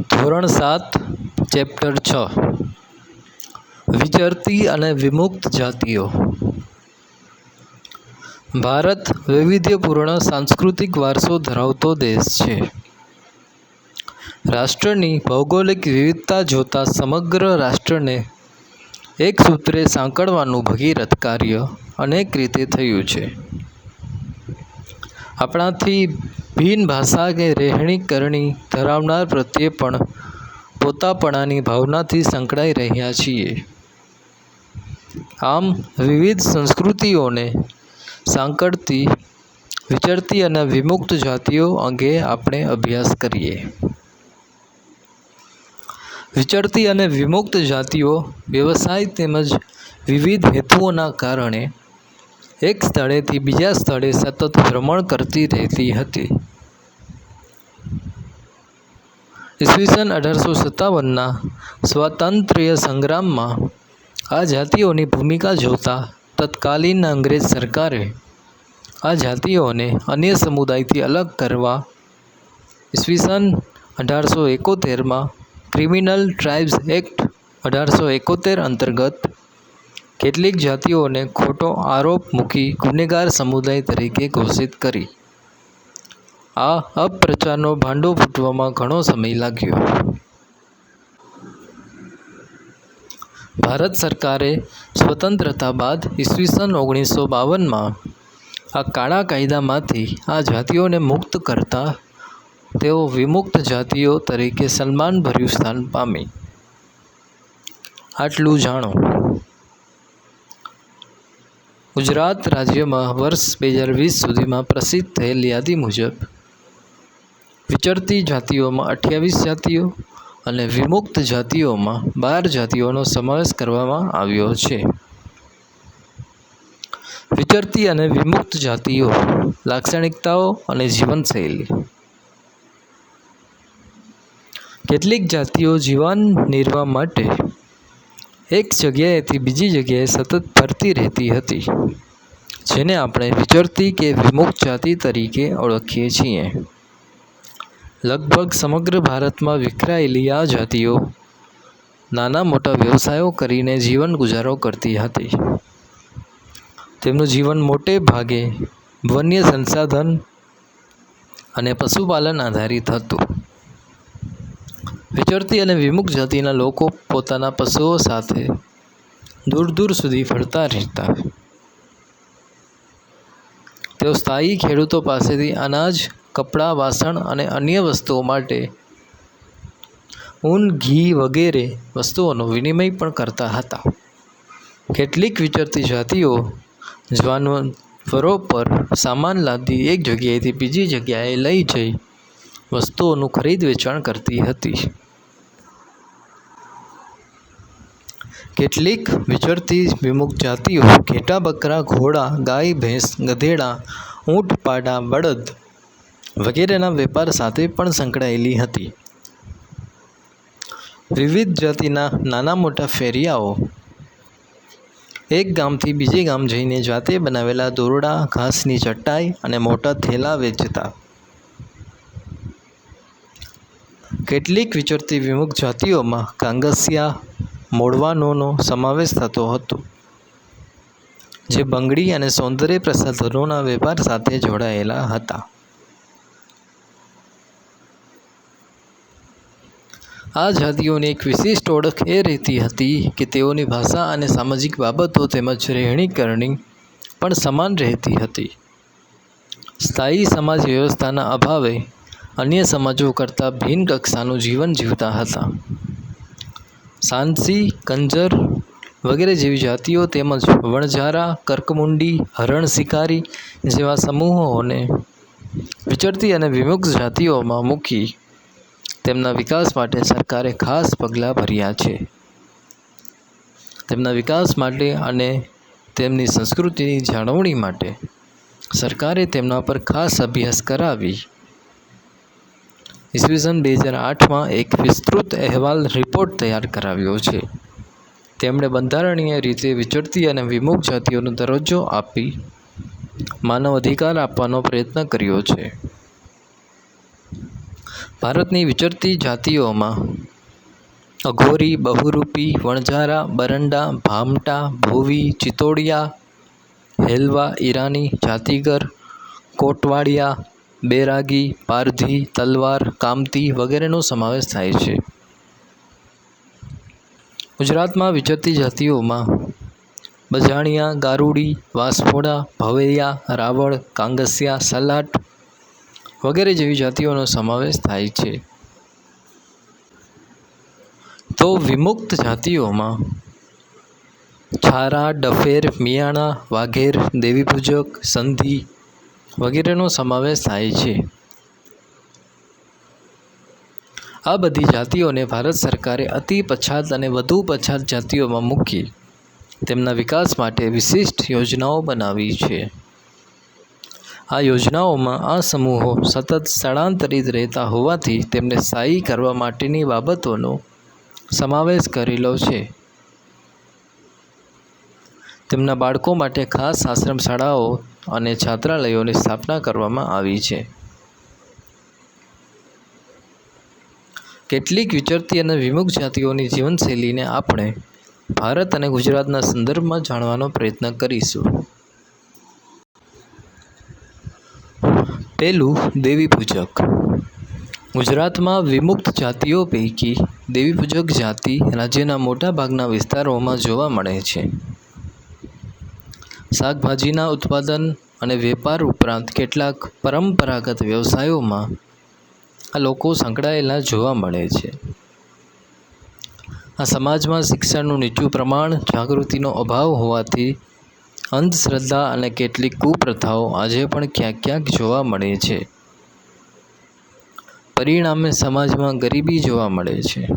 ધોરણ સાત, ચેપ્ટર છ. વિચરતી અને વિમુક્ત જાતિઓ. ભારત વૈવિધ્યપૂર્ણ સાંસ્કૃતિક વારસો ધરાવતો દેશ છે. રાષ્ટ્રની ભૌગોલિક વિવિધતા જોતા સમગ્ર રાષ્ટ્રને એક સૂત્રે સાંકળવાનું ભગીરથ કાર્ય અનેક રીતે થયું છે. આપણાથી ભિન્ન ભાષા કે રહેણી કરણી ધરાવનાર પ્રત્યે પણ પોતાપણાની ભાવનાથી સંકળાઈ રહ્યા છીએ. આમ વિવિધ સંસ્કૃતિઓને સાંકળતી, વિચરતી અને વિમુક્ત જાતિઓ અંગે આપણે અભ્યાસ કરીએ. વિચરતી અને વિમુક્ત જાતિઓ વ્યવસાય તેમજ વિવિધ હેતુઓના કારણે એક સ્થળેથી બીજા સ્થળે સતત ભ્રમણ કરતી રહેતી હતી. ઈસવીસન અઢારસો સત્તાવનના સ્વાતંત્ર્ય સંગ્રામમાં આ જાતિઓની ભૂમિકા જોતા તત્કાલીન અંગ્રેજ સરકારે આ જાતિઓને અન્ય સમુદાયથી અલગ કરવા ઈસવીસન અઢારસો એકોતેરમાં ક્રિમિનલ ટ્રાઇબ્સ એક્ટ અઢારસો એકોતેર અંતર્ગત કેટલીક જાતિઓને ખોટો આરોપ મૂકી ગુનેગાર સમુદાય તરીકે ઘોષિત કરી. આ અપપ્રચારનો ભાંડો ફૂટવામાં ઘણો સમય લાગ્યો. ભારત સરકારે સ્વતંત્રતા બાદ ઈસવીસન ઓગણીસો બાવનમાં આ કાળા કાયદામાંથી આ જાતિઓને મુક્ત કરતા તેઓ વિમુક્ત જાતિઓ તરીકે સન્માનભર્યું સ્થાન પામી. આટલું જાણો. ગુજરાત રાજ્યમાં વર્ષ બે હજાર વીસ સુધીમાં પ્રસિદ્ધ થયેલ યાદી મુજબ, વિચરતી જાતિઓમાં અઠ્યાવીસ જાતિઓ અને વિમુક્ત જાતિઓમાં બાર જાતિઓનો સમાવેશ કરવામાં આવ્યો છે. વિચરતી અને વિમુક્ત જાતિઓ, લાક્ષણિકતાઓ અને જીવનશૈલી. કેટલીક જાતિઓ જીવન નિર્વાહ માટે એક જગ્યાએથી બીજી જગ્યાએ સતત ફરતી રહેતી હતી, જેને આપણે વિચરતી કે વિમુખ જાતિ તરીકે ઓળખીએ છીએ. લગભગ સમગ્ર ભારતમાં વિખરાયેલી આ જાતિઓ નાના મોટા વ્યવસાયો કરીને જીવન ગુજારો કરતી હતી. તેમનું જીવન મોટે ભાગે વન્ય સંસાધન અને પશુપાલન આધારિત હતું. વિચરતી અને વિમુખ જાતિના લોકો પોતાના પશુઓ સાથે દૂર દૂર સુધી ફરતા રહેતા. તેઓ સ્થાયી ખેડૂતો પાસેથી અનાજ, કપડાં, વાસણ અને અન્ય વસ્તુઓ માટે ઊન, ઘી વગેરે વસ્તુઓનો વિનિમય પણ કરતા હતા. કેટલીક વિચરતી જાતિઓ જાનવરો પર સામાન લાદી એક જગ્યાએથી બીજી જગ્યાએ લઈ જઈ વસ્તુઓનું ખરીદ વેચાણ કરતી હતી. કેટલીક વિચરતી વિમુક્ત જાતિઓ, ઘેટા બકરા, ઘોડા, ગાય, ભેંસ, ગધેડા, ઊંટ, પાડા, બળદ વગેરેના વેપાર સાથે પણ સંકળાયેલી હતી. વિવિધ જાતિના નાના મોટા ફેરિયાઓ એક ગામથી બીજે ગામ જઈને જાતે બનાવેલા દોરડા, ઘાસની ચટાઈ અને મોટા થેલા વેચતા. કેટલીક વિચરતી વિમુખ જાતિઓમાં કાંગસિયા મોડવાનોનો સમાવેશ થતો હતો, જે બંગડી અને સૌંદર્ય પ્રસાધનોના વેપાર સાથે જોડાયેલા હતા. આ જાતિઓની એક વિશિષ્ટ ઓળખ એ રહેતી હતી કે તેઓની ભાષા અને સામાજિક બાબતો તેમજ રહેણીકરણી પણ સમાન રહેતી હતી. સ્થાયી સમાજ વ્યવસ્થાના અભાવે અન્ય સમાજો કરતાં ભિન્ન કક્ષાનું જીવન જીવતા હતા. સાંસી, કંજર વગેરે જેવી જાતિઓ તેમજ વણઝારા, કર્કમુંડી, હરણ શિકારી જેવા સમૂહોને વિચરતી અને વિમુક્ત જાતિઓમાં મૂકી તેમના વિકાસ માટે સરકારે ખાસ પગલાં ભર્યા છે. તેમના વિકાસ માટે અને તેમની સંસ્કૃતિની જાળવણી માટે સરકારે તેમના પર ખાસ અભ્યાસ કરાવી ઈસવીસન બે હજાર આઠમાં એક વિસ્તૃત અહેવાલ રિપોર્ટ તૈયાર કરાવ્યો છે. તેમણે બંધારણીય રીતે વિચરતી અને વિમુખ જાતિઓનો દરજ્જો આપી માનવ અધિકાર આપવાનો પ્રયત્ન કર્યો છે. ભારતની વિચરતી જાતિઓમાં અઘોરી, બહુરૂપી, વણઝારા, બરંડા, ભામટા, ભોવી ચિતોડિયા હેલવા, ઈરાની, જાતિગર, કોટવાડિયા બેરાગી, પારધી, તલવાર, કામતી વગેરેનો સમાવેશ થાય છે. ગુજરાતમાં વિચરતી જાતિઓમાં બજાણિયા, ગારુડી, વાસફોડા, ભવૈયા, રાવળ, કાંગસિયા, સલાટ વગેરે જેવી જાતિઓનો સમાવેશ થાય છે. તો વિમુક્ત જાતિઓમાં છારા, ડફેર, મિયાણા, વાઘેર દેવીપૂજક સંધિ વગેરેનો સમાવેશ થાય છે. આ બધી જાતિઓને ભારત સરકારે અતિ પછાત અને વધુ પછાત જાતિઓમાં મૂકી તેમના વિકાસ માટે વિશિષ્ટ યોજનાઓ બનાવી છે. આ યોજનાઓમાં આ સમૂહો સતત સ્થળાંતરિત રહેતા હોવાથી તેમને સ્થાયી કરવા માટેની બાબતોનો સમાવેશ કરેલો છે. તેમના બાળકો માટે ખાસ આશ્રમ શાળાઓ અને છાત્રાલયોની સ્થાપના કરવામાં આવી છે. કેટલીક વિચરતી અને વિમુખ જાતિઓની જીવનશૈલીને આપણે ભારત અને ગુજરાતના સંદર્ભમાં જાણવાનો પ્રયત્ન કરીશું. પહેલું દેવીપૂજક ગુજરાતમાં વિમુક્ત જાતિઓ પૈકી દેવીપૂજક જાતિ રાજ્યના મોટા ભાગના વિસ્તારોમાં જોવા મળે છે. શાકભાજીના ઉત્પાદન અને વેપાર ઉપરાંત કેટલાક પરંપરાગત વ્યવસાયોમાં આ લોકો સંકળાયેલા જોવા મળે છે. આ સમાજમાં શિક્ષણનું નીચું પ્રમાણ, જાગૃતિનો અભાવ હોવાથી અંધશ્રદ્ધા અને કેટલીક કુપ્રથાઓ આજે પણ ક્યાંક ક્યાંક જોવા મળે છે. પરિણામે સમાજમાં ગરીબી જોવા મળે છે.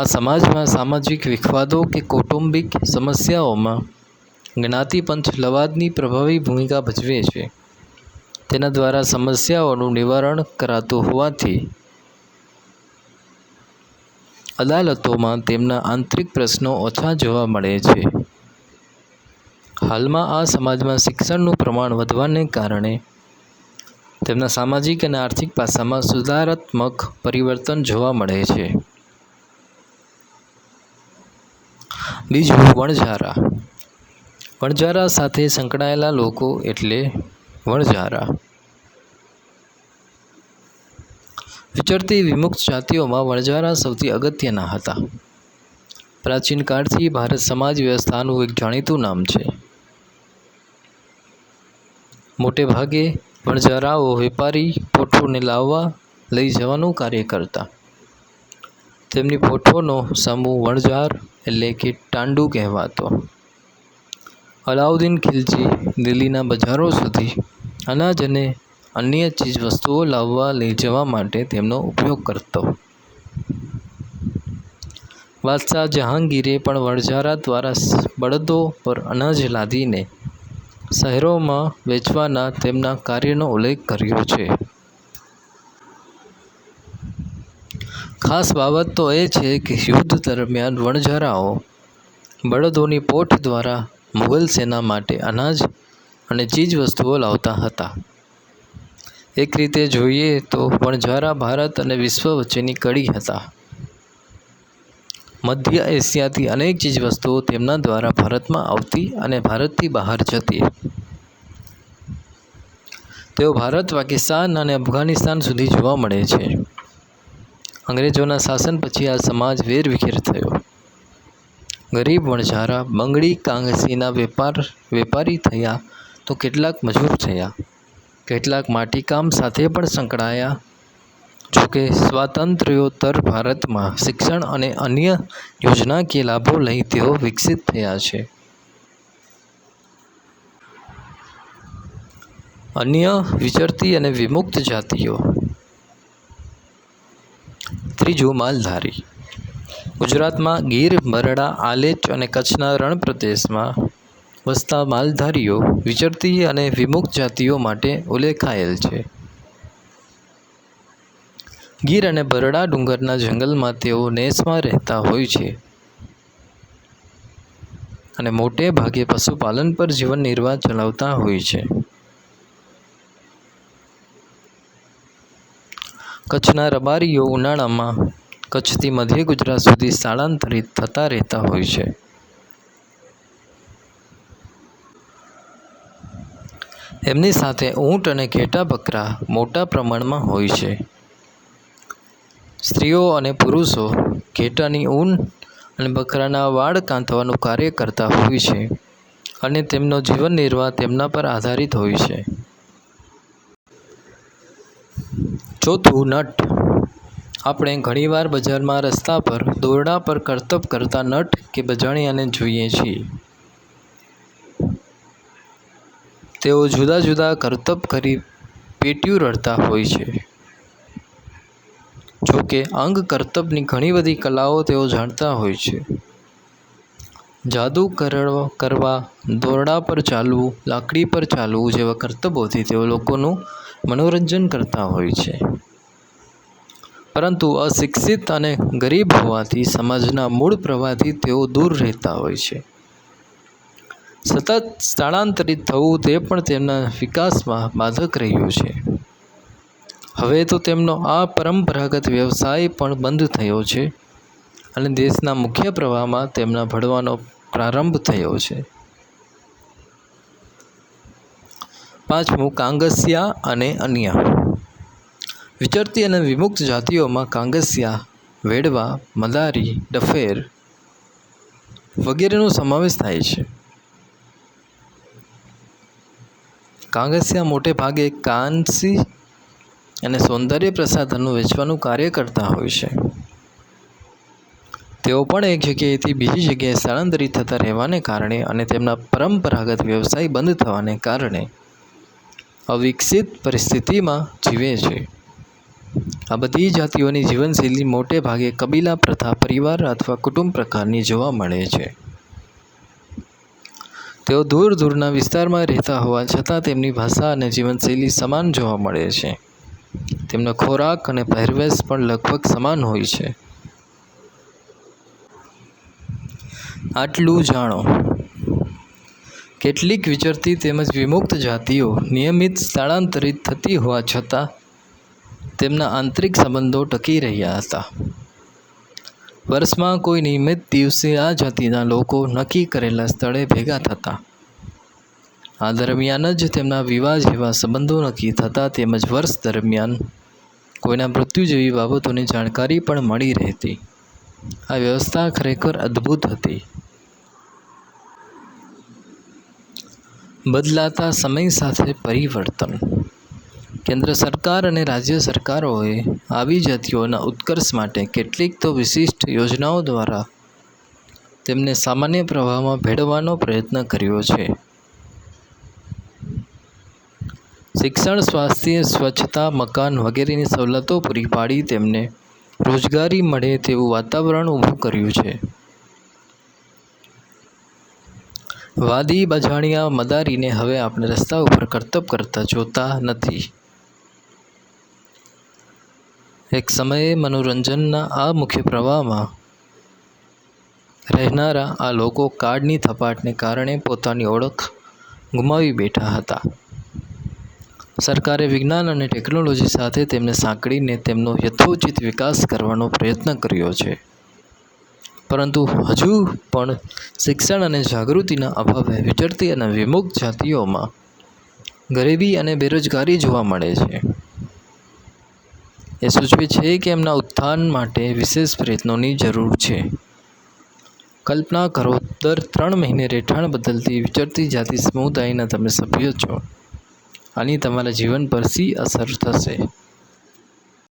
આ સમાજમાં સામાજિક વિખવાદો કે કૌટુંબિક સમસ્યાઓમાં જ્ઞાતિપંચ લવાદની પ્રભાવી ભૂમિકા ભજવે છે. તેના દ્વારા સમસ્યાઓનું નિવારણ કરાતું હોવાથી અદાલતોમાં તેમના આંતરિક પ્રશ્નો ઓછા જોવા મળે છે. હાલમાં આ સમાજમાં શિક્ષણનું પ્રમાણ વધવાને કારણે તેમના સામાજિક અને આર્થિક પાસામાં સુધારાત્મક પરિવર્તન જોવા મળે છે. બીજું વણઝારા. વણઝારા સાથે સંકળાયેલા લોકો એટલે વણઝારા. વિચરતી વિમુક્ત જાતિઓમાં વણઝારા સૌથી અગત્યના હતા. પ્રાચીન કાળથી ભારત સમાજ વ્યવસ્થાનું એક જાણીતું નામ છે. મોટે ભાગે વણઝારાઓ વેપારી, પોઠોને લાવવા લઈ જવાનું કાર્ય કરતા. તેમની પોઠોનો સમૂહ વણઝાર એટલે કે ટાંડુ કહેવાતો. અલાઉદ્દીન ખિલજી દિલ્હીના બજારો સુધી અનાજ અને અન્ય ચીજવસ્તુઓ લાવવા લઈ જવા માટે તેમનો ઉપયોગ કરતો. બાદશાહ જહાંગીરે પણ વણઝારા દ્વારા બળદો પર અનાજ લાદીને શહેરોમાં વેચવાના તેમના કાર્યનો ઉલ્લેખ કર્યો છે. ખાસ બાબત તો એ છે કે યુદ્ધ દરમિયાન વણઝારાઓ બળદોની પોઠ દ્વારા મુગલ સેના માટે અનાજ અને ચીજવસ્તુઓ લાવતા હતા. એક રીતે જોઈએ તો વણઝારા ભારત અને વિશ્વ વચ્ચેની કડી હતા. મધ્ય એશિયાથી અનેક ચીજવસ્તુઓ તેમના દ્વારા ભારતમાં આવતી અને ભારતથી બહાર જતી. તેઓ ભારત, પાકિસ્તાન અને અફઘાનિસ્તાન સુધી જોવા મળે છે. અંગ્રેજોના શાસન પછી આ સમાજ વેરવિખેર થયો. ગરીબ વણઝારા, બંગડી કાંગસીના વેપાર, વેપારી થયા તો કેટલાક મજૂર થયા. કેટલાક માટીકામ સાથે પણ સંકળાયા. જોકે સ્વાતંત્ર્યોત્તર ભારતમાં શિક્ષણ અને અન્ય યોજનાકીય લાભો લઈ તેઓ વિકસિત થયા છે. અન્ય વિચરતી અને વિમુક્ત જાતિઓ. ત્રીજું, માલધારી. ગુજરાતમાં ગીર, બરડા, આલેચ અને કચ્છના રણ પ્રદેશમાં વસતા માલધારીઓ વિચરતી અને વિમુક્ત જાતિઓ માટે ઉલ્લેખાયેલ છે. ગીર અને બરડા ડુંગરના જંગલમાં તેઓ નેસમાં રહેતા હોય છે. અને મોટે ભાગે પશુપાલન પર જીવન નિર્વાહ ચલાવતા હોય છે. કચ્છના રબારીઓ ઉનાળામાં કચ્છથી મધ્ય ગુજરાત સુધી સ્થળાંતરિત થતા રહેતા હોય છે. એમની સાથે ઊંટ અને ઘેટા બકરા મોટા પ્રમાણમાં હોય છે. સ્ત્રીઓ અને પુરુષો ઘેટાની ઊન અને બકરાના વાળ કાંથવાનું કાર્ય કરતા હોય છે અને તેમનો જીવન નિર્વાહ તેમના પર આધારિત હોય છે. ચોથું નટ. આપણે ઘણીવાર બજારમાં રસ્તા પર, દોરડા પર કરતબ કરતા નટ કે બજાણિયાને જોઈએ છીએ. તેઓ જુદા જુદા કરતબ કરી પેટીયું રડતા હોય છે. જો કે અંગ કરતબની ઘણી બધી કલાઓ તેઓ જાણતા હોય છે. જાદુ કરવા, દોરડા પર ચાલવું, લાકડી પર ચાલવું જેવા કરતબોથી તેઓ લોકોનું મનોરંજન કરતા હોય છે. પરંતુ અશિક્ષિત અને ગરીબ હોવાથી સમાજના મૂળ પ્રવાહથી તેઓ દૂર રહેતા હોય છે. સતત સ્થળાંતરિત થવું તે પણ તેમના વિકાસમાં બાધક રહ્યું છે. હવે તો તેમનો આ પરંપરાગત વ્યવસાય પણ બંધ થયો છે અને દેશના મુખ્ય પ્રવાહમાં તેમના ભળવાનો પ્રારંભ થયો છે. પાંચમું કાંગસિયા અને અન્ય. વિચરતી અને વિમુક્ત જાતિઓમાં કાંગસિયા, વેડવા, મદારી, ડફેર વગેરેનો સમાવેશ થાય છે. કાંગસિયા મોટે ભાગે કાંસી અને સૌંદર્ય પ્રસાધનો વેચવાનું કાર્ય કરતા હોય છે. તેઓ પણ એક જગ્યાએથી બીજી જગ્યાએ સ્થળાંતરિત થતા રહેવાને કારણે અને તેમના પરંપરાગત વ્યવસાય બંધ થવાને કારણે અવિકસિત પરિસ્થિતિમાં જીવે છે. આ બધી જાતિઓની જીવનશૈલી મોટે ભાગે કબીલા પ્રથા, પરિવાર અથવા કુટુંબ પ્રકારની જોવા મળે છે. તેઓ દૂર દૂરના વિસ્તારમાં રહેતા હોવા છતાં તેમની ભાષા અને જીવનશૈલી સમાન જોવા મળે છે. તેમનો ખોરાક અને પહેરવેશ પણ લગભગ સમાન હોય છે. આટલું જાણો. કેટલીક વિચરતી તેમજ વિમુક્ત જાતિઓ નિયમિત સ્થળાંતરિત થતી હોવા છતાં તેમના આંતરિક સંબંધો ટકી રહ્યા હતા. વર્ષમાં કોઈ નિયમિત દિવસે આ જાતિના લોકો નક્કી કરેલા સ્થળે ભેગા થતા. આ દરમિયાન જ તેમના વિવાહ જેવા સંબંધો નક્કી થતા તેમજ વર્ષ દરમિયાન કોઈના મૃત્યુ જેવી બાબતોની જાણકારી પણ મળી રહેતી. આ વ્યવસ્થા ખરેખર અદ્ભુત હતી. બદલાતા સમય સાથે પરિવર્તન. કેન્દ્ર સરકાર અને રાજ્ય સરકારોએ આવી જાતિઓના ઉત્કર્ષ માટે કેટલીક તો વિશિષ્ટ યોજનાઓ દ્વારા તેમને સામાન્ય પ્રવાહમાં ભેળવવાનો પ્રયત્ન કર્યો છે. શિક્ષણ, સ્વાસ્થ્ય, સ્વચ્છતા, મકાન વગેરેની સવલતો પૂરી પાડી તેમને રોજગારી મળે તેવું વાતાવરણ ઊભું કર્યું છે. વાદી બજાણિયા મદારીને હવે આપણે રસ્તા ઉપર કરતબ કરતા જોતા નથી. એક સમયે મનોરંજનના આ મુખ્ય પ્રવાહમાં રહેનારા આ લોકો કાળની થપાટને કારણે પોતાની ઓળખ ગુમાવી બેઠા હતા. સરકારે વિજ્ઞાન અને ટેકનોલોજી સાથે તેમને સાંકળીને તેમનો યથોચિત વિકાસ કરવાનો પ્રયત્ન કર્યો છે. પરંતુ હજુ પણ શિક્ષણ અને જાગૃતિના અભાવે વિચરતી અને વિમુક્ત જાતિઓમાં ગરીબી અને બેરોજગારી જોવા મળે છે. એ સૂચવે છે કે એમના ઉત્થાન માટે વિશેષ પ્રયત્નોની જરૂર છે. કલ્પના કરો, દર ત્રણ મહિને રહેઠાણ બદલતી વિચરતી જાતિ સમુદાયના તમે સભ્યો છો. આની તમારા જીવન પર સી અસર થશે?